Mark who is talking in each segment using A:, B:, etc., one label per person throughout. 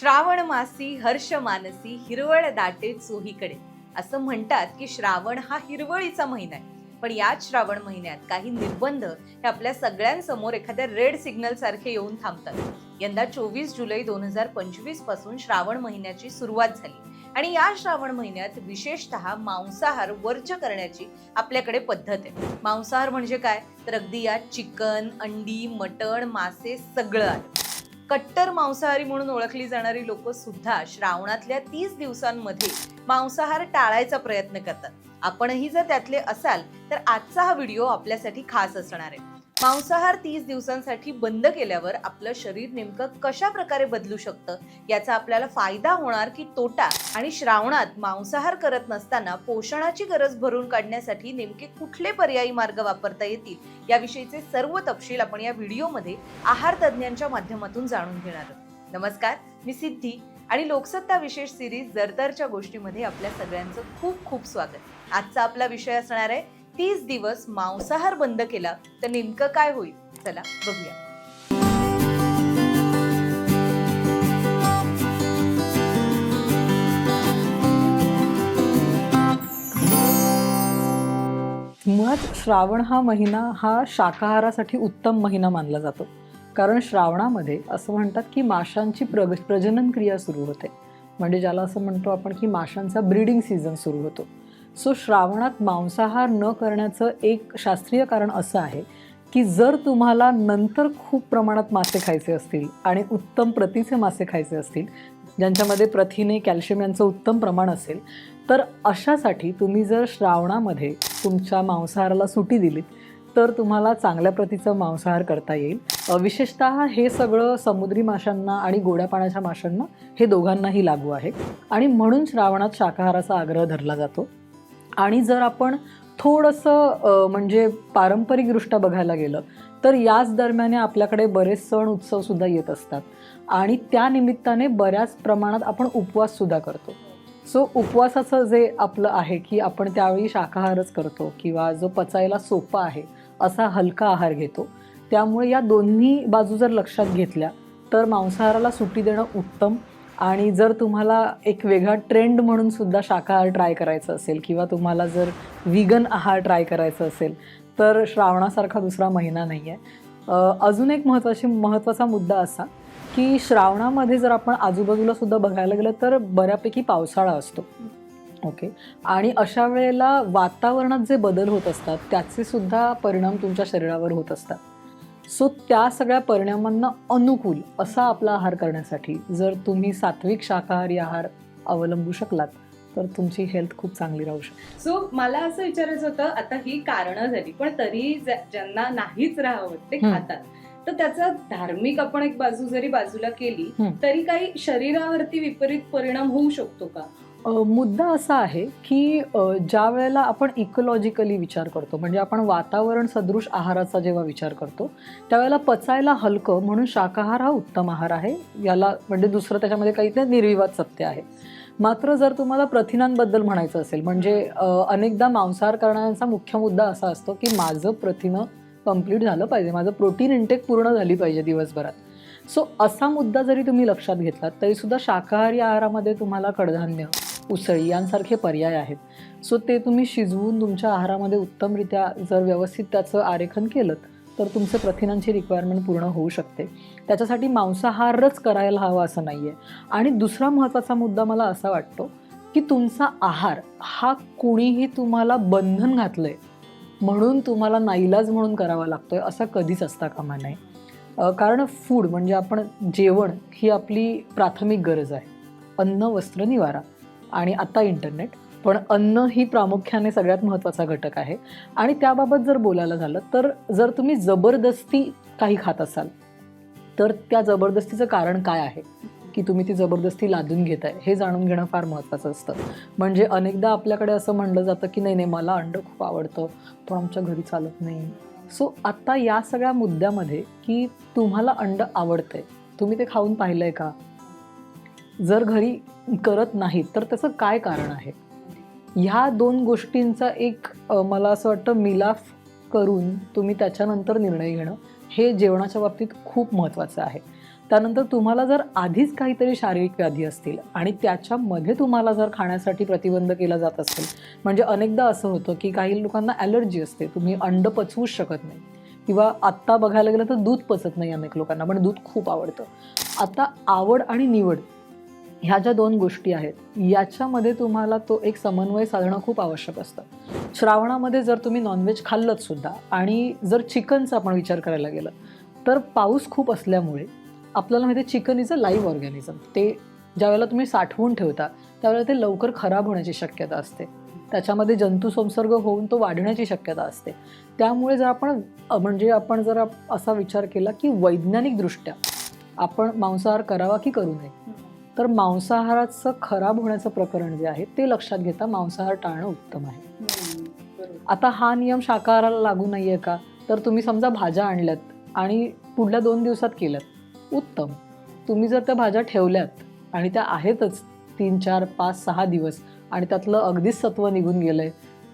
A: श्रावण मासी हर्ष मानसी हिरवळ दाटे चोहीकडे. असं म्हणतात की श्रावण हा हिरवळीचा महिना आहे. पण याच श्रावण महिन्यात काही निर्बंध हे आपल्या सगळ्यांसमोर एखाद्या रेड सिग्नल सारखे येऊन थांबतात. यंदा चोवीस जुलै दोन हजार पंचवीसपासून श्रावण महिन्याची सुरुवात झाली. आणि या श्रावण महिन्यात विशेषतः मांसाहार वर्ज करण्याची आपल्याकडे पद्धत आहे. मांसाहार म्हणजे काय? तर अगदी यात चिकन अंडी मटण मासे सगळं आलं. कट्टर मांसाहारी म्हणून ओळखली जाणारी लोक सुद्धा श्रावणातल्या तीस दिवसांमध्ये मांसाहार टाळायचा प्रयत्न करतात. आपणही जर त्यातले असाल तर आजचा हा व्हिडिओ आपल्यासाठी खास असणार आहे. मांसाहार तीस दिवसांसाठी बंद केल्यावर आपलं शरीर नेमकं कशा प्रकारे बदलू शकतं? याचा आपल्याला फायदा होणार की तोटा? आणि श्रावणात मांसाहार करत नसताना पोषणाची गरज भरून काढण्यासाठी नेमके कुठले पर्यायी मार्ग वापरता येतील? याविषयीचे सर्व तपशील आपण या व्हिडिओमध्ये आहार तज्ज्ञांच्या माध्यमातून जाणून घेणार आहोत. नमस्कार मी सिद्धी आणि लोकसत्ता विशेष सिरीज जरतरच्या गोष्टीमध्ये आपल्या सगळ्यांचं खूप खूप स्वागत. आजचा आपला विषय असणार आहे तीस दिवस मांसाहार बंद केला तर नेमकं काय होईल? चला बघूया.
B: मुळात श्रावण हा महिना हा शाकाहारासाठी उत्तम महिना मानला जातो. कारण श्रावणामध्ये असं म्हणतात की माशांची प्रग प्रजनन क्रिया सुरू होते. म्हणजे ज्याला असं म्हणतो आपण की माशांचा ब्रीडिंग सीझन सुरू होतो. सो श्रावणात मांसाहार न करण्याचं एक शास्त्रीय कारण असं आहे की जर तुम्हाला नंतर खूप प्रमाणात मासे खायचे असतील आणि उत्तम प्रतीचे मासे खायचे असतील ज्यांच्यामध्ये प्रथिने कॅल्शियम यांचं उत्तम प्रमाण असेल तर अशासाठी तुम्ही जर श्रावणामध्ये तुमच्या मांसाहाराला सुटी दिलीत तर तुम्हाला चांगल्या प्रतीचं मांसाहार करता येईल. विशेषतः हे सगळं समुद्री माशांना आणि गोड्या पाण्याच्या माशांना हे दोघांनाही लागू आहे. आणि म्हणून श्रावणात शाकाहाराचा आग्रह धरला जातो. आणि जर आपण थोडंसं म्हणजे पारंपरिकदृष्ट्या बघायला गेलं तर याच दरम्याने आपल्याकडे बरेच सण उत्सवसुद्धा येत असतात. आणि त्या निमित्ताने बऱ्याच प्रमाणात आपण उपवाससुद्धा करतो. सो उपवासाचं जे आपलं आहे की आपण त्यावेळी शाकाहारच करतो किंवा जो पचायला सोपा आहे असा हलका आहार घेतो. त्यामुळे या दोन्ही बाजू जर लक्षात घेतल्या तर मांसाहाराला सुट्टी देणं उत्तम आणि जर तुम्हाला एक वेगळा ट्रेंड म्हणून सुद्धा शाकाहार ट्राय करायचं असेल किंवा तुम्हाला जर विगन आहार ट्राय करायचं असेल तर श्रावणासारखा दुसरा महिना नाही आहे अजून एक महत्त्वाची महत्त्वाचा मुद्दा असा की श्रावणामध्ये जर आपण आजूबाजूला सुद्धा बघायला गेलं तर बऱ्यापैकी पावसाळा असतो. ओके आणि अशा वेळेला वातावरणात जे बदल होत असतात त्याचे सुद्धा परिणाम तुमच्या शरीरावर होत असतात. सो त्या सगळ्या परिणामांना अनुकूल असा आपला आहार करण्यासाठी जर तुम्ही सात्विक शाकाहारी आहार अवलंबू शकलात तर तुमची हेल्थ खूप चांगली राहू शकते
A: सो मला असं विचारायचं होतं आता ही कारणं झाली पण तरी ज्या- ज्यांना नाहीच राहावं ते. खातात तर त्याचा धार्मिक आपण एक बाजू जरी बाजूला केली. तरी काही शरीरावरती विपरीत परिणाम होऊ शकतो का
B: मुद्दा असा आहे की ज्या वेळेला आपण इकोलॉजिकली विचार करतो म्हणजे आपण वातावरण सदृश आहाराचा जेव्हा विचार करतो त्यावेळेला पचायला हलकं म्हणून शाकाहार हा उत्तम आहार आहे. याला म्हणजे दुसरं त्याच्यामध्ये काही ते निर्विवाद सत्य आहे. मात्र जर तुम्हाला प्रथिनांबद्दल म्हणायचं असेल म्हणजे अनेकदा मांसाहार करणाऱ्यांचा मुख्य मुद्दा असा असतो की माझं प्रथिनं कंप्लीट झालं पाहिजे माझं प्रोटीन इंटेक पूर्ण झाली पाहिजे दिवसभरात. सो असा मुद्दा जरी तुम्ही लक्षात घेतलात तरीसुद्धा शाकाहारी आहारामध्ये तुम्हाला कडधान्य उसळी यांसारखे पर्याय आहेत. सो ते तुम्ही शिजवून तुमच्या आहारामध्ये उत्तमरित्या जर व्यवस्थित त्याचं आरेखन केलं तर तुमचं प्रथिनांची रिक्वायरमेंट पूर्ण होऊ शकते. त्याच्यासाठी मांसाहारच करायला हवा असं नाही आहे आणि दुसरा महत्त्वाचा मुद्दा मला असा वाटतो की तुमचा आहार हा कोणीही तुम्हाला बंधन घातलं आहे म्हणून तुम्हाला नाईलाज म्हणून करावा लागतो आहे असा कधीच असता कामा नये. कारण फूड म्हणजे आपण जेवण ही आपली प्राथमिक गरज आहे. अन्न वस्त्र निवारा. आणि आता इंटरनेट पण अन्न ही प्रामुख्याने सगळ्यात महत्त्वाचा घटक आहे. आणि त्याबाबत जर बोलायला झालं तर जर तुम्ही जबरदस्ती काही खात असाल तर त्या जबरदस्तीचं कारण काय आहे? की तुम्ही ती जबरदस्ती लादून घेताय हे जाणून घेणं फार महत्त्वाचं असतं. म्हणजे अनेकदा आपल्याकडे असं म्हणलं जातं की नाही नाही मला अंड खूप आवडतं पण आमच्या घरी चालत नाही. सो आत्ता या सगळ्या मुद्द्यामध्ये की तुम्हाला अंड आवडतंय तुम्ही ते खाऊन पाहिलंय का? जर घरी करत नाहीत तर त्याचं काय कारण आहे? ह्या दोन गोष्टींचा एक मला असं वाटतं मिलाफ करून तुम्ही त्याच्यानंतर निर्णय घेणं हे जेवणाच्या बाबतीत खूप महत्त्वाचं आहे. त्यानंतर तुम्हाला जर आधीच काहीतरी शारीरिक व्याधी असतील आणि त्याच्यामध्ये तुम्हाला जर खाण्यासाठी प्रतिबंध केला जात असेल म्हणजे अनेकदा असं होतं की काही लोकांना ॲलर्जी असते तुम्ही अंड पचवूच शकत नाही किंवा आत्ता बघायला गेलं तर दूध पचत नाही अनेक लोकांना पण दूध खूप आवडतं. आता आवड आणि निवड ह्या ज्या दोन गोष्टी आहेत याच्यामध्ये तुम्हाला तो एक समन्वय साधणं खूप आवश्यक असतं. श्रावणामध्ये जर तुम्ही नॉनव्हेज खाल्लंच सुद्धा आणि जर चिकनचा आपण विचार करायला गेलं तर पाऊस खूप असल्यामुळे आपल्याला माहिती chicken is a live organism ते ज्यावेळेला तुम्ही साठवून ठेवता त्यावेळेला ते लवकर खराब होण्याची शक्यता असते. त्याच्यामध्ये जंतू संसर्ग होऊन तो वाढण्याची शक्यता असते. त्यामुळे जर आपण म्हणजे आपण जर असा विचार केला की वैज्ञानिकदृष्ट्या आपण मांसाहार करावा की करू नये? तर मांसाहाराचं खराब होण्याचं प्रकरण जे आहे ते लक्षात घेता मांसाहार टाळणं उत्तम आहे. आता हा नियम शाकाहाराला लागू नाहीये का? तर तुम्ही समजा भाज्या आणल्यात आणि पुढल्या दोन दिवसात केल्यात. उत्तम. तुम्ही जर त्या भाज्या ठेवल्यात आणि त्या आहेतच तीन चार पाच सहा दिवस आणि त्यातलं अगदीच सत्व निघून गेलंय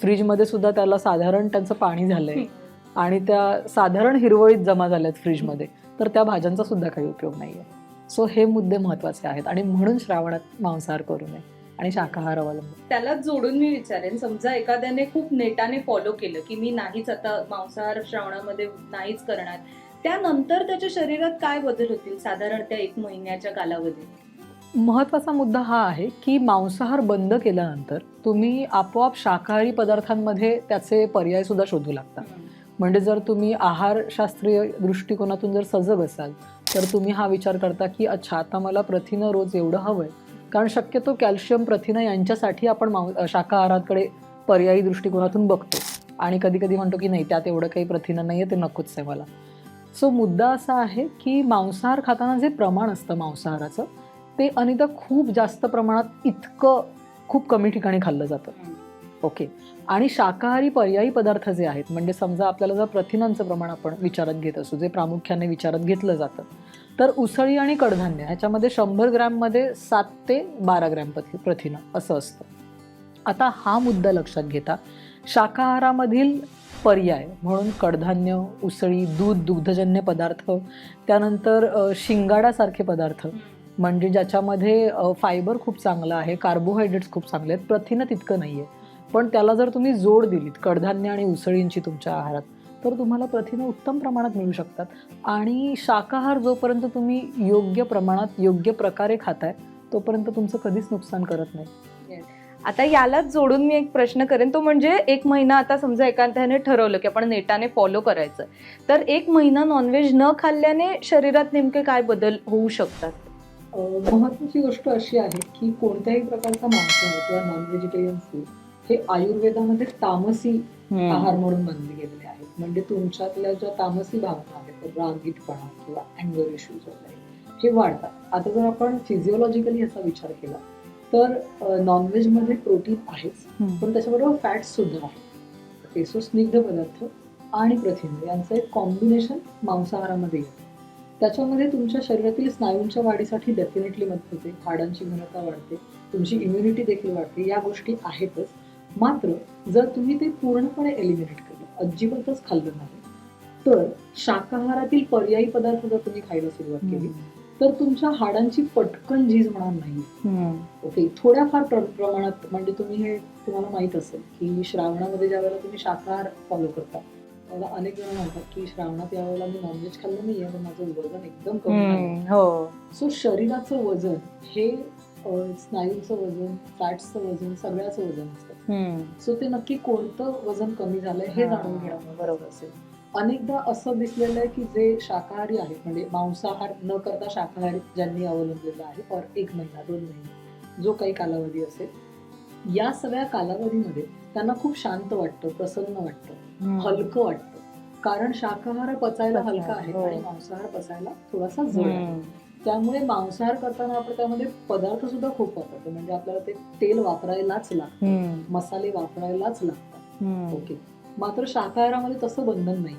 B: फ्रीजमध्ये सुद्धा त्याला साधारण त्यांचं पाणी झालंय आणि त्या साधारण हिरवळीत जमा झाल्यात फ्रीजमध्ये तर त्या भाज्यांचा सुद्धा काही उपयोग नाहीये. सो हे मुद्दे महत्त्वाचे आहेत. आणि म्हणून श्रावणात मांसाहार करू नये आणि शाकाहार अवलंबून.
C: त्याला जोडून मी विचारेन. समजा एखाद्याने खूप नेटाने फॉलो केलं की मी नाहीच आता मांसाहार श्रावणामध्ये नाहीच करणार. त्यानंतर त्याच्या शरीरात काय बदल होतील? साधारण त्या एक महिन्याच्या कालावधीत.
B: महत्त्वाचा मुद्दा हा आहे की मांसाहार बंद केल्यानंतर तुम्ही आपोआप शाकाहारी पदार्थांमध्ये त्याचे पर्याय सुद्धा शोधू लागता. म्हणजे जर तुम्ही आहारशास्त्रीय दृष्टिकोनातून जर सजग असाल तर तुम्ही हा विचार करता की अच्छा आता मला प्रथिनं रोज एवढं हवं आहे कारण शक्यतो कॅल्शियम प्रथिनं यांच्यासाठी आपण मां शाकाहाराकडे पर्यायी दृष्टिकोनातून बघतो. आणि कधी कधी म्हणतो की नाही त्यात एवढं काही प्रथिनं नाही आहे ते नकोच आहे मला. सो मुद्दा असा आहे की मांसाहार खाताना जे प्रमाण असतं मांसाहाराचं ते अनेकदा खूप जास्त प्रमाणात इतकं खूप कमी ठिकाणी खाल्लं जातं. ओके. आणि शाकाहारी पर्यायी पदार्थ जे आहेत म्हणजे समजा आपल्याला जर प्रथिनांचं प्रमाण आपण विचारात घेत असू जे प्रामुख्याने विचारात घेतलं जातं तर उसळी आणि कडधान्य ह्याच्यामध्ये शंभर ग्रॅममध्ये सात ते बारा ग्रॅम प्रथि प्रथिनं असं असतं. आता हा मुद्दा लक्षात घेता शाकाहारामधील पर्याय म्हणून कडधान्य उसळी दूध दुग्धजन्य पदार्थ त्यानंतर शिंगाडासारखे पदार्थ म्हणजे ज्याच्यामध्ये फायबर खूप चांगलं आहे कार्बोहायड्रेट्स खूप चांगले आहेत प्रथिनं तितकं नाही आहे पण त्याला जर तुम्ही जोड दिलीत कडधान्य आणि उसळींची तुमच्या आहारात तर तुम्हाला प्रथिनं उत्तम प्रमाणात मिळू शकतात. आणि शाकाहार जोपर्यंत तुम्ही योग्य प्रमाणात योग्य प्रकारे खाताय तोपर्यंत तुमचं कधीच नुकसान करत नाही.
A: आता यालाच जोडून मी एक प्रश्न करेन. तो म्हणजे एक महिना आता समजा एखाद्याने ठरवलं की आपण नेटाने फॉलो करायचं तर एक महिना नॉनव्हेज न खाल्ल्याने शरीरात नेमके काय बदल होऊ शकतात?
B: अ, महत्त्वाची गोष्ट अशी आहे की कोणत्याही प्रकारचा मांसाहार किंवा नॉन व्हेजिटेरियन फूड हे आयुर्वेदामध्ये तामसी आहार म्हणून मानले गेलेले आहेत. म्हणजे तुमच्यातल्या ज्या तामसी भावना आहेत रागीटपणा किंवा अँगर इश्यूज वगैरे हे वाढतात. आता जर आपण फिजिओलॉजिकली याचा विचार केला तर नॉनव्हेजमध्ये प्रोटीन आहेच पण त्याच्याबरोबर फॅट्स सुद्धा आहेत ओके सो स्निग्ध पदार्थ आणि प्रथिने यांचं एक कॉम्बिनेशन मांसाहारामध्ये येतं. त्याच्यामध्ये तुमच्या शरीरातील स्नायूंच्या वाढीसाठी डेफिनेटली मदत होते. हाडांची घनता वाढते. तुमची इम्युनिटी देखील वाढते. या गोष्टी आहेतच. मात्र जर तुम्ही ते पूर्णपणे एलिमिनेट केलं अजिबातच खाल्लं नाही तर शाकाहारातील पर्यायी पदार्थ जर तुम्ही खायला सुरुवात केली तर तुमच्या हाडांची पटकन झीज होणार नाही. ओके थोड्याफार प्र- प्रमाणात म्हणजे तुम्ही हे तुम्हाला माहीत असेल की श्रावणामध्ये ज्या वेळेला तुम्ही शाकाहार फॉलो करता मला अनेक जण म्हणतात की श्रावणात यावेळेला मी नॉनव्हेज खाल्लं नाहीये माझं वजन एकदम कमी आहे.
A: हो.
B: सो शरीराचं वजन हे स्नायूंचं वजन फॅट्सचं वजन सगळ्याचं वजन असतं. सो ते नक्की कोणतं वजन कमी झालंय हे जाणून घेणं
A: बरोबर.
B: असेल. अनेकदा असं दिसलेलं आहे की जे शाकाहारी आहेत म्हणजे मांसाहार न करता शाकाहारी ज्यांनी अवलंबलेलं आहे और एक महिना दोन महिने जो काही कालावधी असेल या सगळ्या कालावधीमध्ये त्यांना खूप शांत वाटतं प्रसन्न वाटतं हलकं वाटतं. कारण शाकाहार पचायला
A: पचायला,
B: हलका आहे
A: हो.
B: आणि मांसाहार पचायला थोडासा जड आहे. त्यामुळे मांसाहार करताना आपण त्यामध्ये पदार्थ सुद्धा खूप वापरतो. म्हणजे आपल्याला ते तेल वापरायलाच लागतं. मसाले वापरायलाच लागतात. ओके. मात्र शाकाहारामध्ये तसं बंधन नाही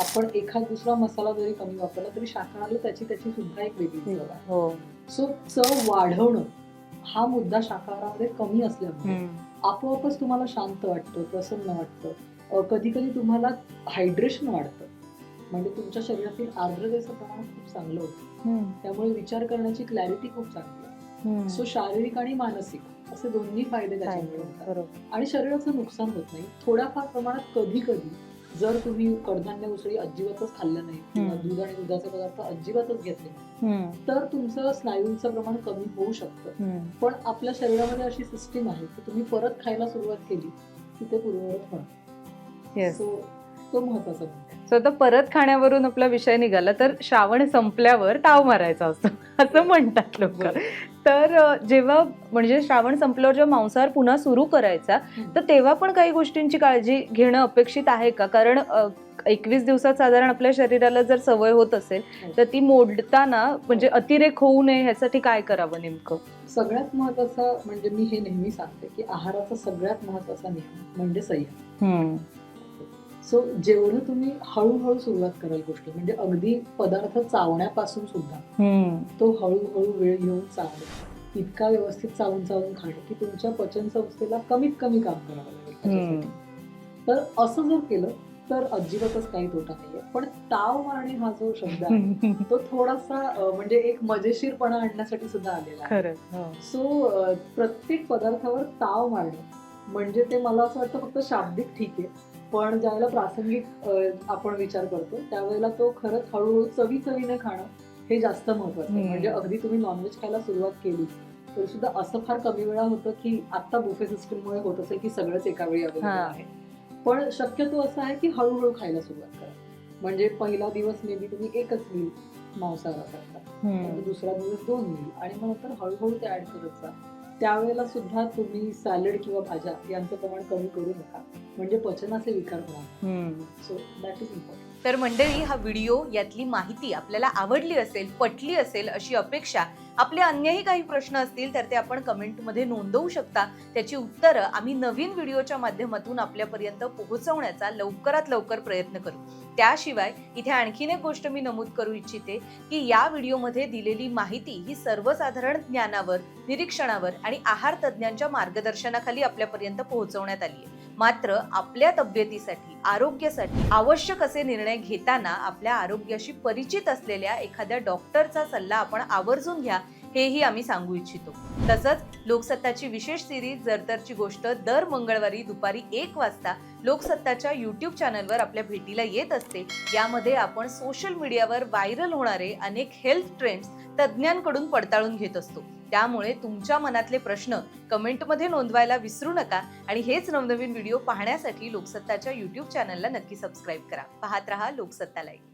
B: आपण एखाद दुसरा मसाला जरी कमी वापरला तरी शाकाहाराला त्याची त्याची सुद्धा एक वेगळी चव आहे.
A: हो.
B: सो चव वाढवणं हा मुद्दा शाकाहारामध्ये कमी असल्यामुळे आपोआपच तुम्हाला शांत वाटतं प्रसन्न वाटतं. कधी कधी तुम्हाला हायड्रेशन वाढतं. म्हणजे तुमच्या शरीरातील आर्द्रतेचं प्रमाण खूप चांगलं होतं. त्यामुळे विचार करण्याची क्लॅरिटी खूप चांगली. सो शारीरिक आणि मानसिक असे दोन्ही फायदे त्याच्यामुळे होतात आणि शरीराचं नुकसान होत नाही थोड्याफार प्रमाणात कधी कधी जर तुम्ही कडधान्य उसळी अजिबातच खाल्लं नाही किंवा. दूध आणि दुधाचे पदार्थ अजिबातच घेतले नाही तर तुमचं स्नायूंचं प्रमाण कमी होऊ शकतं. पण आपल्या शरीरामध्ये अशी सिस्टीम आहे की तुम्ही परत खायला सुरुवात केली की ते पूर्ववत होणार. सो तो महत्त्वाचा.
A: सो आता परत खाण्यावरून आपला विषय निघाला तर श्रावण संपल्यावर ताव मारायचा असतो असं म्हणतात लोक. तर जेव्हा म्हणजे श्रावण संपल्यावर जेव्हा मांसाहार पुन्हा सुरू करायचा तर तेव्हा पण काही गोष्टींची काळजी घेणं अपेक्षित आहे का? कारण एकवीस दिवसात साधारण आपल्या शरीराला जर सवय होत असेल तर ती मोडताना म्हणजे अतिरेक होऊ नये ह्यासाठी काय करावं नेमकं?
B: सगळ्यात महत्त्वाचा म्हणजे मी हे नेहमी सांगते की आहाराचा सगळ्यात महत्त्वाचा नियम म्हणजे संयम सो जेवढं तुम्ही हळूहळू सुरुवात कराल गोष्टी म्हणजे अगदी पदार्थ चावण्यापासून सुद्धा तो हळूहळू वेळ घेऊन चावणे इतका व्यवस्थित चावून चावून खाणे की तुमच्या पचन संस्थेला कमीत कमी काम करावं लागेल. तर असं जर केलं तर अजिबातच काही तोटा नाहीये. पण ताव मारणे हा जो शब्द आहे तो थोडासा म्हणजे एक मजेशीरपणा आणण्यासाठी सुद्धा आलेला आहे. सो प्रत्येक पदार्थावर ताव मारणं म्हणजे ते मला असं वाटतं फक्त शाब्दिक ठीक आहे. पण ज्यावेळेला प्रासंगिक आपण विचार करतो त्यावेळेला तो खरंच हळूहळू चवी चवीने खाणं हे जास्त महत्वाचं आहे. म्हणजे अगदी तुम्ही नॉनव्हेज खायला सुरुवात केली तरी सुद्धा असं फार कमी वेळा होतं की आता बुफे सिस्टममुळे होत असेल की सगळंच एका वेळी अवेलेबल. आहे. पण शक्यतो असं आहे की हळूहळू खायला सुरुवात करा. म्हणजे पहिला दिवस मे बी तुम्ही एकच मील मांसाहार करता दुसरा दिवस दोन मिल आणि मग नंतर हळूहळू ते ऍड करत जा. त्यावेळेला सुद्धा तुम्ही सॅलड किंवा भाज्या यांचं प्रमाण कमी करू नका. म्हणजे पचनाचे विकार होणार. सो दॅट इज इम्पॉर्टंट
A: तर मंडळी हा व्हिडिओ यातली माहिती आपल्याला आवडली असेल पटली असेल अशी अपेक्षा आपले अन्यही काही प्रश्न असतील तर ते आपण कमेंटमध्ये नोंदवू शकता. त्याची उत्तरं आम्ही नवीन व्हिडिओच्या माध्यमातून आपल्यापर्यंत पोहोचवण्याचा लवकरात लवकर प्रयत्न करू. त्याशिवाय इथे आणखीन एक गोष्ट मी नमूद करू इच्छिते की या व्हिडिओमध्ये दिलेली माहिती ही सर्वसाधारण ज्ञानावर निरीक्षणावर आणि आहार तज्ज्ञांच्या मार्गदर्शनाखाली आपल्यापर्यंत पोहोचवण्यात आली आहे मात्र आपल्या तब्येतीसाठी आरोग्यासाठी आवश्यक असे निर्णय घेताना आपल्या आरोग्याशी परिचित असलेल्या एखाद्या डॉक्टरचा सल्ला आपण आवर्जून घ्या हेही आम्ही सांगू इच्छितो. तसंच लोकसत्ताची विशेष सिरीज जरतरची गोष्ट दर मंगळवारी दुपारी एक वाजता लोकसत्ताच्या युट्यूब चॅनलवर आपल्या भेटीला येत असते यामध्ये आपण सोशल मीडियावर व्हायरल होणारे अनेक हेल्थ ट्रेंड्स तज्ज्ञांकडून पडताळून घेत असतो. त्यामुळे तुमच्या मनातले प्रश्न कमेंटमध्ये नोंदवायला विसरू नका आणि हेच नवनवीन व्हिडिओ पाहण्यासाठी लोकसत्ताच्या युट्यूब चॅनलला नक्की सबस्क्राईब करा. पाहत रहा लोकसत्ता लाईव्ह